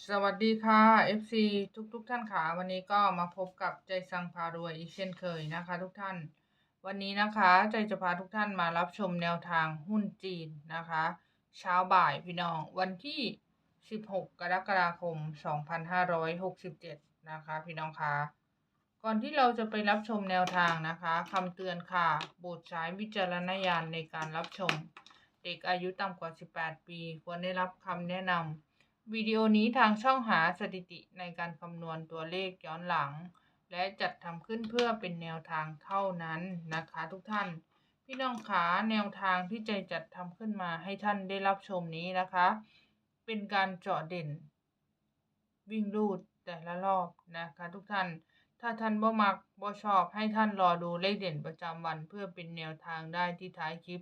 สวัสดีค่ะ FC ทุกทุกๆท่านค่ะวันนี้ก็มาพบกับใจสังพารวยอีกเช่นเคยนะคะ ทุกท่าน วันนี้นะคะใจจะพาทุกท่านมารับชมแนวทางหุ้นจีนนะคะ เช้าบ่ายพี่น้องวันที่ 16 กรกฎาคม 2567 นะคะ พี่น้องคะก่อนที่เราจะไปรับชมแนวทางนะคะคำเตือนค่ะโปรดใช้วิจารณญาณในการรับชม เด็กอายุต่ำกว่า 18 ปี ควรได้รับคำแนะนำ วิดีโอนี้ทางช่องหาสถิติในการคำนวณตัวเลขย้อนหลัง และจัดทำขึ้นเพื่อเป็นแนวทางเท่านั้นนะคะ ทุกท่าน พี่น้องขาแนวทางที่ใจจัดทำขึ้นมาให้ท่านได้รับชมนี้นะคะ เป็นการเจาะเด่น วิ่งรูดแต่ละรอบนะคะ ทุกท่าน ถ้าท่านบ่มักบ่ชอบให้ท่านรอดูเลขเด่นประจำวัน เพื่อเป็นแนวทางได้ที่ท้ายคลิป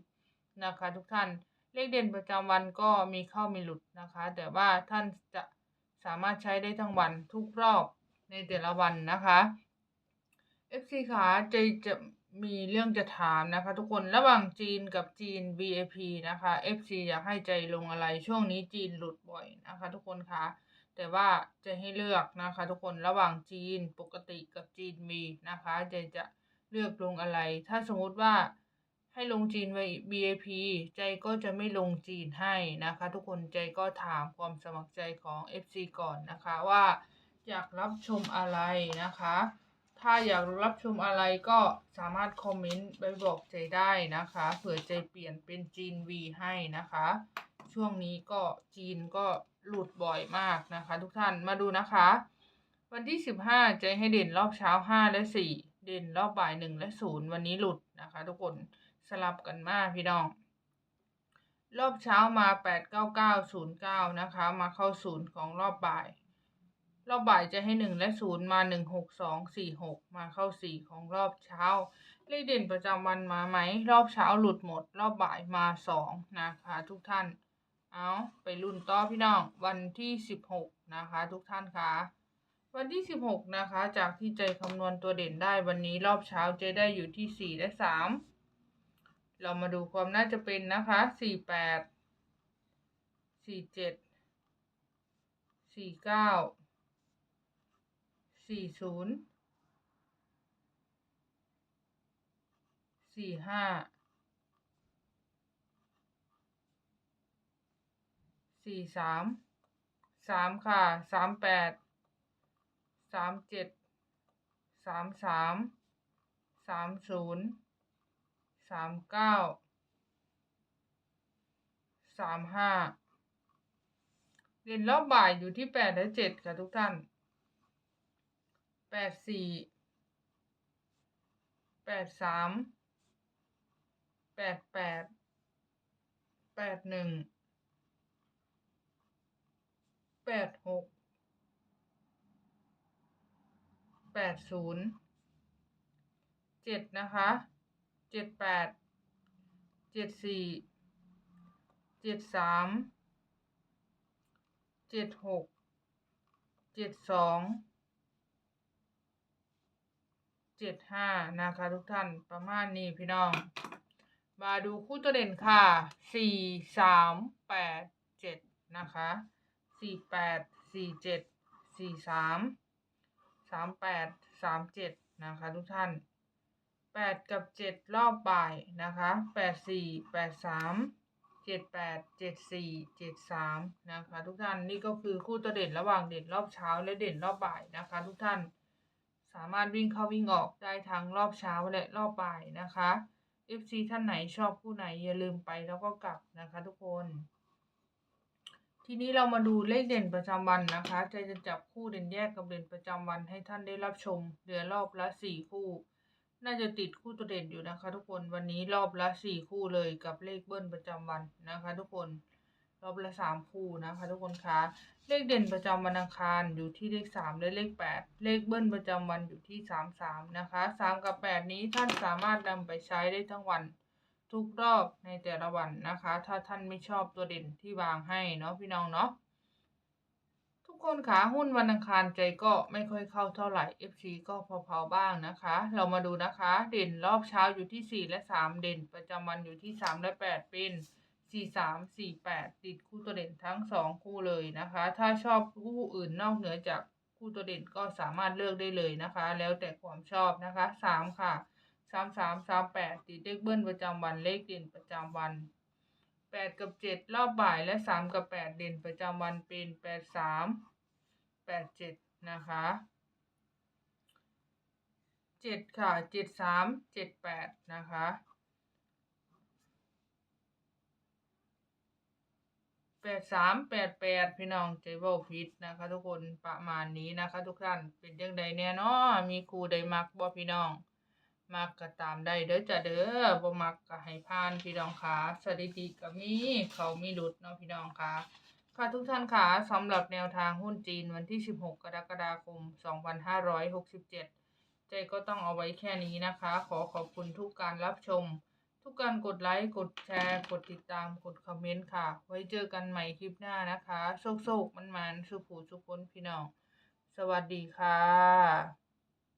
นะคะ ทุกท่าน เลขเด่นประจำวันก็มีเข้ามีหลุดนะคะ แต่ว่าท่านจะสามารถใช้ได้ทั้งวันทุกรอบในแต่ละวันนะคะ FC ขาใจจะมีเรื่องจะถามนะคะ ทุกคนระหว่างจีนกับจีน VIP นะคะ FC อยากให้ใจลงอะไรช่วงนี้จีนหลุดบ่อยนะคะ ทุกคนคะแต่ว่าจะให้เลือกนะคะ ทุกคนระหว่างจีนปกติกับจีนมีนะคะ ใจจะเลือกลงอะไร ถ้าสมมติว่า ให้ลงจีนไว้ VIP ใจก็จะไม่ลงจีนให้นะคะ ทุกคนใจก็ถามความสมัครใจของ FC ก่อนนะคะว่าอยากรับชมอะไรนะคะ ถ้าอยากรับชมอะไรก็สามารถคอมเมนต์ไปบอกใจได้นะคะเผื่อใจเปลี่ยนเป็นจีน V ให้นะคะ ช่วงนี้ก็จีนก็หลุดบ่อยมากนะคะ ทุกท่านมาดูนะคะ วันที่ 15 ใจให้เด่นรอบเช้า 5 และ 4 เด่นรอบบ่าย 1 และ 0 วันนี้หลุดนะคะ ทุกคน สลับกันมาพี่น้อง รอบเช้ามา8 9 9 0 9นะคะ มาเข้า0ของรอบบ่าย รอบบ่ายจะให้1และ0มา1 6 2 4 6มาเข้า4ของรอบเช้า เลขเด่นประจำวันมาไหม รอบเช้าหลุดหมด รอบบ่ายมา2นะคะ ทุกท่าน เอาไปรุ่นต่อพี่น้อง วันที่16นะคะ ทุกท่านคะวันที่ 16 นะคะ จากที่ใจคำนวณตัวเด่นได้วันนี้รอบเช้าเจได้อยู่ที่ 4 และ 3 เรามาดูความน่าจะเป็นนะคะ48 47 49 40 45สี่สาม สามค่ะ สามแปด สามเจ็ด สามสาม สามศูนย์ สามเก้าสามห้าเรียนรอบบ่ายอยู่ที่แปดและเจ็ดค่ะทุกท่านแปดสี่แปดสามแปดแปดแปดหนึ่งแปดหกแปดศูนย์เจ็ดนะคะ เจ็ดแปดเจ็ดสี่เจ็ดสามเจ็ดหกเจ็ดสองเจ็ดห้านะคะทุกท่านประมาณนี้พี่น้อง มาดูคู่ตัวเด่นค่ะสี่สามแปดเจ็ดนะคะสี่แปดสี่เจ็ดสี่สามสามแปดสามเจ็ดนะคะทุกท่าน แปดกับเจ็ดรอบบ่ายนะคะแปดสี่แปดสามเจ็ดแปดเจ็ดสี่เจ็ดสามนะคะ ทุกท่านนี่ก็คือคู่ตัวเด่นระหว่างเด่นรอบเช้าและเด่นรอบบ่ายนะคะ ทุกท่านสามารถวิ่งเข้าวิ่งออกได้ทั้งรอบเช้าและรอบบ่ายนะคะ FC ท่านไหนชอบคู่ไหนอย่าลืมไปแล้วก็กลับนะคะ ทุกคน ทีนี้เรามาดูเลขเด่นประจำวันนะคะใจจะจับคู่เด่นแยกกับเด่นประจำวันให้ท่านได้รับชมเหลือรอบละสี่คู่ น่าจะติดคู่ตัวเด่นอยู่นะคะ ทุกคนวันนี้รอบละสี่คู่เลยกับเลขเบิ้ลประจำวันนะคะ ทุกคนรอบละสามคู่นะคะ ทุกคนคะเลขเด่นประจำวันอังคารอยู่ที่เลขสามและเลขแปดเลขเบิ้ลประจำวันอยู่ที่สามสามนะคะสามกับแปดนี้ท่านสามารถนำไปใช้ได้ทั้งวันทุกรอบในแต่ละวันนะคะ ถ้าท่านไม่ชอบตัวเด่นที่วางให้เนาะพี่น้องเนาะ คนขาหุ้นวันอังคารใจก็ไม่ค่อยเข้าเท่าไหร่ FC ก็พอๆบ้างนะคะ เรามาดูนะคะ เด่นรอบเช้าอยู่ที่ 4 และ 3 เด่น ประจำวันอยู่ที่ 3 และ 8 เป็นสี่สามสี่แปดติดคู่ตัวเด่นทั้งสองคู่เลยนะคะ ถ้าชอบคู่อื่นนอกเหนือจากคู่ตัวเด่นก็สามารถเลือกได้เลยนะคะ แล้วแต่ความชอบนะคะสามค่ะสามสามสามแปดติดเลขเบิ้ลประจำวันเลขเด่นประจำวันแปดกับเจ็ดรอบบ่ายและสามกับแปดเด่นประจำวันเป็นแปดสาม แปดเจ็ดนะคะเจ็ดค่ะเจ็ดสามเจ็ดแปดนะคะแปดสามแปดแปดพี่น้องใจเว้าฟิตนะคะ ทุกคนประมาณนี้นะคะ ทุกท่านเป็นยังไงแน่เนาะมีครูใดมักบ่พี่น้องมักก็ตามได้เด้อจ้ะเด้อบ่มักก็ให้ผ่านพี่น้องค่ะสถิติก็มีเขามีหลุดเนาะพี่น้องค่ะ ค่ะทุกท่านค่ะสำหรับแนวทางหุ้นจีนวันที่ 16 กรกฎาคม 2567 ใจก็ต้องเอาไว้แค่นี้นะคะ ขอขอบคุณทุกการรับชม ทุกการกดไลค์ กดแชร์ กดติดตาม กดคอมเมนต์ค่ะ ไว้เจอกันใหม่คลิปหน้านะคะ โชคโชคมันมันๆสุขผูสุขคนพี่น้อง สวัสดีค่ะ